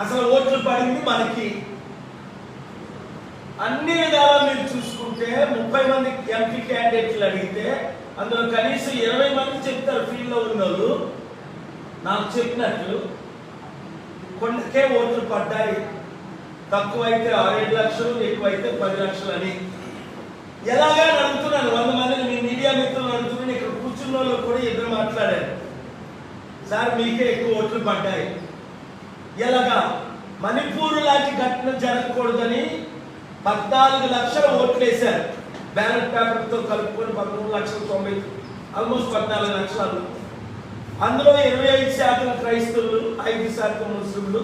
అసలు ఓట్లు పడింది మనకి. అన్ని విధాలా మీరు చూసుకుంటే ముప్పై మంది ఎంపీ క్యాండిడేట్లు అడిగితే అందులో కనీసం ఇరవై మంది చెప్తారు ఫీల్డ్లో ఉన్నోళ్ళు. నాకు చెప్పినట్లు కొండకే ఓట్లు పడ్డాయి. తక్కువైతే ఆరేడు లక్షలు ఎక్కువైతే పది లక్షలు అని. ఎలాగా అని అడుగుతున్నాను వంద మందిని మీ మీడియా మిత్రులు అడుగుతున్నాను ఇక్కడ కూర్చున్న వాళ్ళు కూడా ఇద్దరు మాట్లాడారు. సార్ మీకే ఎక్కువ ఓట్లు పడ్డాయి. ఎలాగా? మణిపూర్ లాంటి ఘటన జరగకూడదని పద్నాలుగు లక్షల ఓట్లు వేశారు. బ్యాలెట్ పేపర్తో కలుపుకొని పదమూడు లక్షల తొంభై ఆల్మోస్ట్ పద్నాలుగు లక్షలు. అందులో ఇరవై ఐదు శాతం క్రైస్తవులు ఐదు శాతం ముస్లింలు.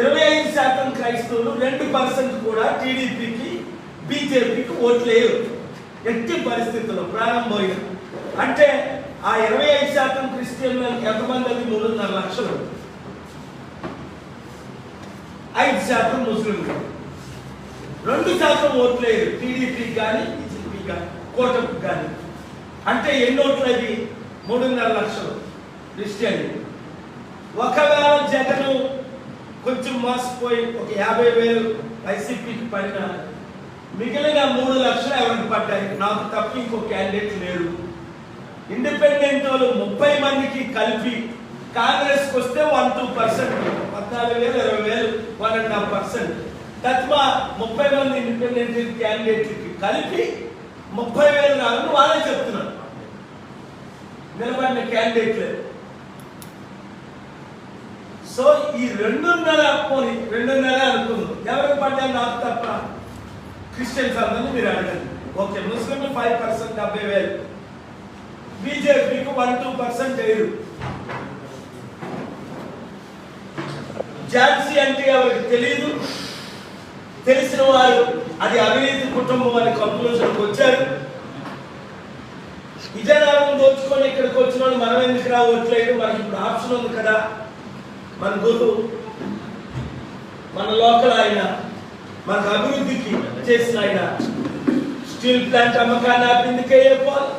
ఇరవై ఐదు శాతం క్రైస్తవులు రెండు పర్సెంట్ కూడా టీడీపీకి బీజేపీకి ఓట్లేవు ఎట్టి పరిస్థితుల్లో ప్రారంభమైన అంటే ఆ ఇరవై ఐదు శాతం క్రిస్టియన్ ఎంతమంది అది మూడున్నర లక్షలు ఐదు శాతం ముస్లింలు రెండు శాతం ఓట్లేదు టీడీపీ కానీ బీజేపీ కానీ కోటకు కానీ అంటే ఎన్ని ఓట్లు అది? మూడున్నర లక్షలు. క్రిస్టియన్. ఒకవేళ జగను కొంచెం మోసపోయి ఒక యాభై వేలు వైసీపీకి పడిన మిగిలిన మూడు లక్షలు ఎవరికి పడ్డాయి? నాకు తప్ప ఇంకో క్యాండిడేట్ లేరు ఇండిపెండెంట్ వాళ్ళు ముప్పై మందికి కలిపి కాంగ్రెస్కి వస్తే వన్ టూ పర్సెంట్. పద్నాలుగు వేలు ఇరవై వేలు వన్ అండ్ హాఫ్ పర్సెంట్ తత్వ ముప్పై మంది ఇండిపెండెంట్ క్యాండిడేట్కి కలిపి ముప్పై వేలు రావాలని వాళ్ళే చెప్తున్నారు. నిలబడిన క్యాండిడేట్లే సో ఈ రెండున్నర పోని రెండున్నర అనుకుందాం. ఎవరికి పడ్డా నాకు తప్ప? క్రిస్టియన్స్ అందరినీ మీరు అడగండి. ఓకే ముస్లింలు ఫైవ్ పర్సెంట్ డెబ్బై వేలు. బీజేపీకి వన్ టూ పర్సెంట్ వేయరు. ఝాన్సీ అంటే ఎవరికి తెలియదు తెలిసిన వారు అది అవినీతి కుటుంబం అని కంక్లూజన్కి వచ్చారు. విజయనగరం దోచుకొని ఇక్కడికి వచ్చిన వాళ్ళు మనం ఎందుకు రావట్లేదు మనకి ఇప్పుడు ఆప్షన్ ఉంది కదా. మన గురు మన లోకల్ ఆయన మనకు అభివృద్ధికి చేసిన ఆయన. స్టీల్ ప్లాంట్ అమ్మకాన్ని ఆపిందికే చెప్పాలి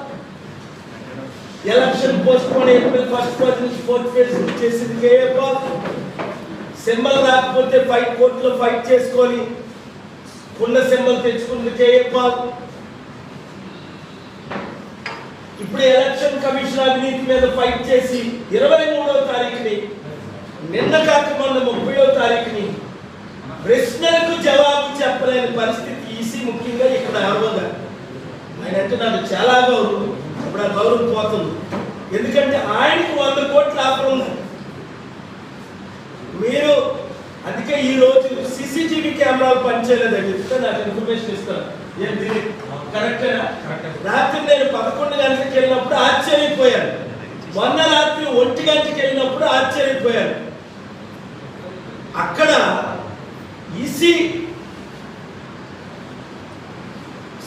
election postpone April first phase నుంచి ఫోర్త్ ఫేజ్ చేసింది కేఏపాల్ సింబల్ రాకపోతే ఫైట్ కోర్టులో ఫైట్ చేసుకొని ఉన్న సింబల్ తెచ్చుకుంది కేఏపాల్ ఇప్పుడు ఎలక్షన్ కమిషన్ అవినీతి మీద ఫైట్ చేసి ఇరవై మూడవ తారీఖుని నిన్న కాక మొన్న ముప్పయో తారీఖుని ప్రశ్నలకు జవాబు చెప్పలేని పరిస్థితి ఈసీ ముఖ్యంగా ఇక్కడ ఆరోగ్య ఆయన అంటే నాకు చాలా గౌరవం. ఇప్పుడు ఆ గౌరవం పోతుంది. ఎందుకంటే ఆయనకు వంద కోట్ల ఆఫర్ ఉంది. మీరు అందుకే ఈ రోజు సీసీటీవీ కెమెరాలు పనిచేయలేదని చెప్తే నాకు ఇన్ఫర్మేషన్ ఇస్తారు. ఏంటి కరెక్టేనా రాత్రి నేను పదకొండు గంటలకు వెళ్ళినప్పుడు ఆశ్చర్యపోయాను. మొన్న రాత్రి ఒంటి గంటకి వెళ్ళినప్పుడు ఆశ్చర్యపోయాను. అక్కడ EC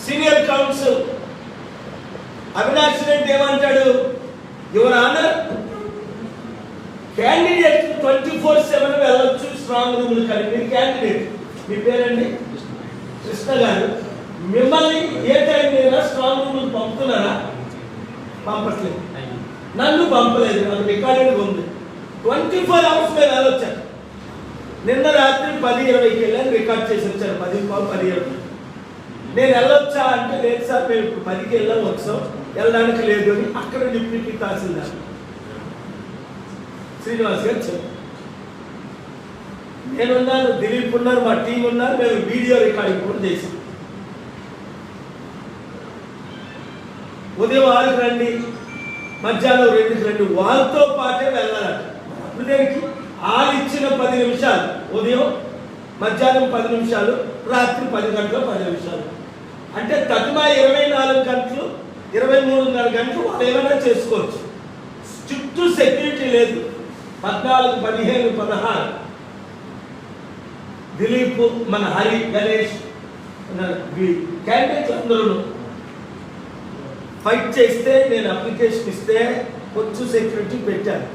senior counsel Avinash Reddy ఏమంటాడు? యువర్ ఆనర్ క్యాండిడేట్ స్ట్రాంగ్ రూములు కలిపి క్యాండిడేట్ మీ పేరండి? కృష్ణ గారు. మిమ్మల్ని ఏ టైం లేదా స్ట్రాంగ్ రూములు పంపుతున్నారా? పంపట్లేదు. నన్ను పంపలేదు. నాకు రికార్డెడ్ ఉంది. ట్వంటీ ఫోర్ అవర్స్ మీద వెళ్ళొచ్చాను నిన్న రాత్రి పది ఇరవైకి వెళ్ళాను రికార్డ్ చేసి వచ్చాను. పది పది ఇరవై నేను వెళ్ళొచ్చా అంటే లేదు సార్ మేము ఇప్పుడు పదికి వెళ్ళాం వచ్చాం వెళ్ళడానికి లేదు అని అక్కడ డిప్యూటీ తహసీల్దార్. శ్రీనివాస్ గారు చెప్పారు. నేను ఉన్నాను దిలీప్ ఉన్నారు మా టీం ఉన్నారు మేము వీడియో రికార్డింగ్ కూడా చేసాం ఉదయం ఆరుకు రండి మధ్యాహ్నం రెండుకి రండి వాళ్ళతో పాటే వెళ్ళాలంట. అప్పుడు దేనికి వాళ్ళు ఇచ్చిన పది నిమిషాలు ఉదయం మధ్యాహ్నం పది నిమిషాలు రాత్రి పది గంటలు పది నిమిషాలు. అంటే తగ్గుమా ఇరవై నాలుగు గంటలు ఇరవై మూడున్నర గంటలు వాళ్ళు ఏమైనా చేసుకోవచ్చు. చుట్టూ సెక్యూరిటీ లేదు. పద్నాలుగు పదిహేను పదహారు. దిలీప్ మన హరి గణేష్ క్యాండిడేట్ అందరూ ఫైట్ చేస్తే నేను అప్లికేషన్ ఇస్తే కొంచెం సెక్యూరిటీ పెట్టాను.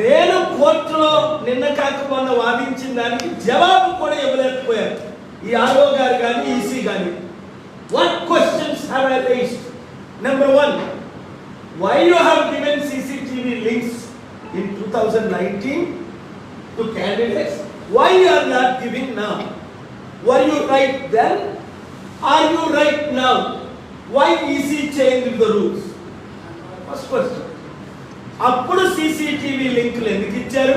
నేను కోర్టులో నిన్న కాకపోయినా వాదించిన దానికి జవాబు కూడా ఇవ్వలేకపోయాను. ఈ ఆర్ఓ గారు కానీ ఈసీ కానీ. What questions have I raised number one why you have given CCTV links in two thousand nineteen to candidates why you are not giving now? Were you right then? Are you right now? Why EC changed the rules? First question. అప్పుడు CCTV లింకులు ఎందుకు ఇచ్చారు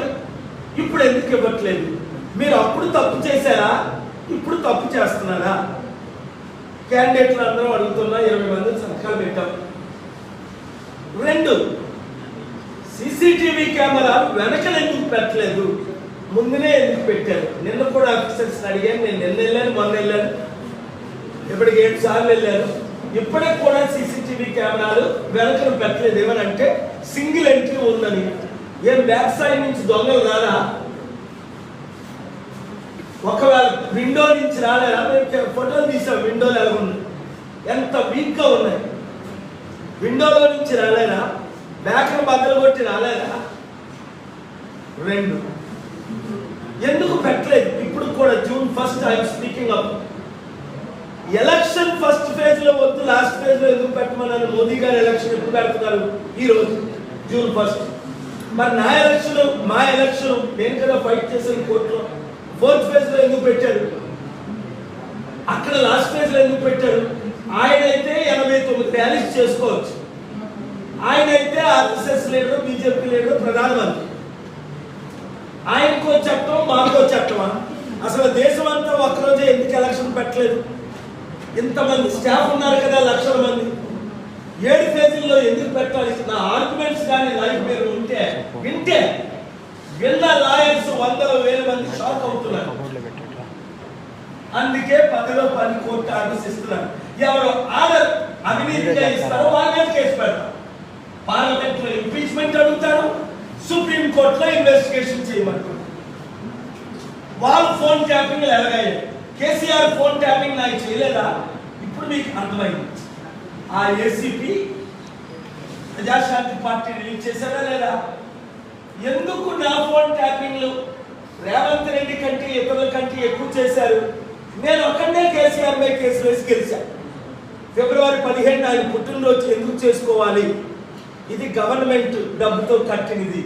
ఇప్పుడు ఎందుకు ఇవ్వట్లేదు మీరు అప్పుడు తప్పు చేశారా ఇప్పుడు తప్పు చేస్తున్నారా క్యాండిడేట్లు అందరూ అడుగుతున్నా ఇరవై మంది సంతకాలు పెట్టాం రెండు సీసీటీవీ కెమెరా వెనకలు ఎందుకు పెట్టలేదు ముందునే ఎందుకు పెట్టారు? నిన్న కూడా ఆఫీసర్స్ అడిగాను నేను నిన్న వెళ్ళాను మొన్న వెళ్ళాను. ఇప్పటికి ఏడు సార్లు వెళ్ళాను. ఇప్పటికి కూడా సీసీటీవీ కెమెరాలు వెనకను పెట్టలేదు. ఏమనంటే సింగిల్ ఎంట్రీ ఉందని. ఏం బ్యాక్ సైడ్ నుంచి దొంగలు రారా? ఒకవేళ విండో నుంచి రాలేరా? మేము ఫోటోలు తీసాం విండోలు ఎలా ఉన్నాయి ఎంత వీక్గా ఉన్నాయి. విండోలో నుంచి రాలేరా? బ్యాక్ను బద్దలు కొట్టి రాలేరా? రెండు. ఎందుకు పెట్టలేదు? ఇప్పుడు కూడా June first I'm speaking up election first ఫేజ్లో వద్దు లాస్ట్ ఫేజ్లో ఎందుకు పెట్టమన్నారు? మోదీ గారు ఎలక్షన్ ఎప్పుడు పెడుతున్నారు? ఈ రోజు జూన్ ఫస్ట్ మరి నా ఎలక్షన్ మా ఎలక్షన్ నేను కదా ఫైట్ చేసిన కోర్టులో. ఫోర్త్ ఫేజ్లో ఎందుకు పెట్టారు అక్కడ లాస్ట్ ఫేజ్లో ఎందుకు పెట్టారు ఆయన అయితే ఎనభై తొమ్మిది ర్యాలీస్ చేసుకోవచ్చు ఆయన అయితే ఆర్ఎస్ఎస్ లీడర్ బీజేపీ లీడర్ ప్రధానమంత్రి ఆయనకో చట్టం మాకో చట్టమా అసలు దేశం అంతా ఒక్కరోజే ఎందుకు ఎలక్షన్ పెట్టలేదు? ఇంతమంది స్టాఫ్ ఉన్నారు కదా లక్షల మంది. ఏడు ఫేజీల్లో ఎందుకు పెట్టాలి? నా ఆర్గ్యుమెంట్స్ కానీ లైఫ్ మీరు ఉంటే వింటే విన్న లాయర్స్ వందల వేల మంది షాక్ అవుతున్నారు. అందుకే పదిలో పది కోర్టు ఆర్డర్స్ ఇస్తున్నారు. ఎవరు ఆర్డర్ అవినీతిగా ఇస్తారో వాళ్ళ మీద కేసు పెడతారు. పార్లమెంట్లో ఇంపీచ్మెంట్ అడుగుతారు సుప్రీం కోర్టులో ఇన్వెస్టిగేషన్ చేయమంటారు ఫోన్ ట్యాపింగ్ ఎలాగయ్యాయి కేసీఆర్ ఫోన్ ట్యాపింగ్ నాకు చేయలేదా? ఇప్పుడు మీకు అర్థమైంది. ఆ ఏసీపీ ప్రజాశాంతి పార్టీ రిలీజ్ చేశారా లేదా? ఎందుకు నా ఫోన్ ట్యాపింగ్లు రేవంత్ రెడ్డి కంటే ఇతరుల కంటే ఎక్కువ చేశారు? నేను ఒక్కడే కేసీఆర్ పై కేసు వేసి గెలిచాను ఫిబ్రవరి పదిహేను ఆయన పుట్టినరోజు ఎందుకు చేసుకోవాలి? ఇది గవర్నమెంట్ డబ్బుతో కట్టినది.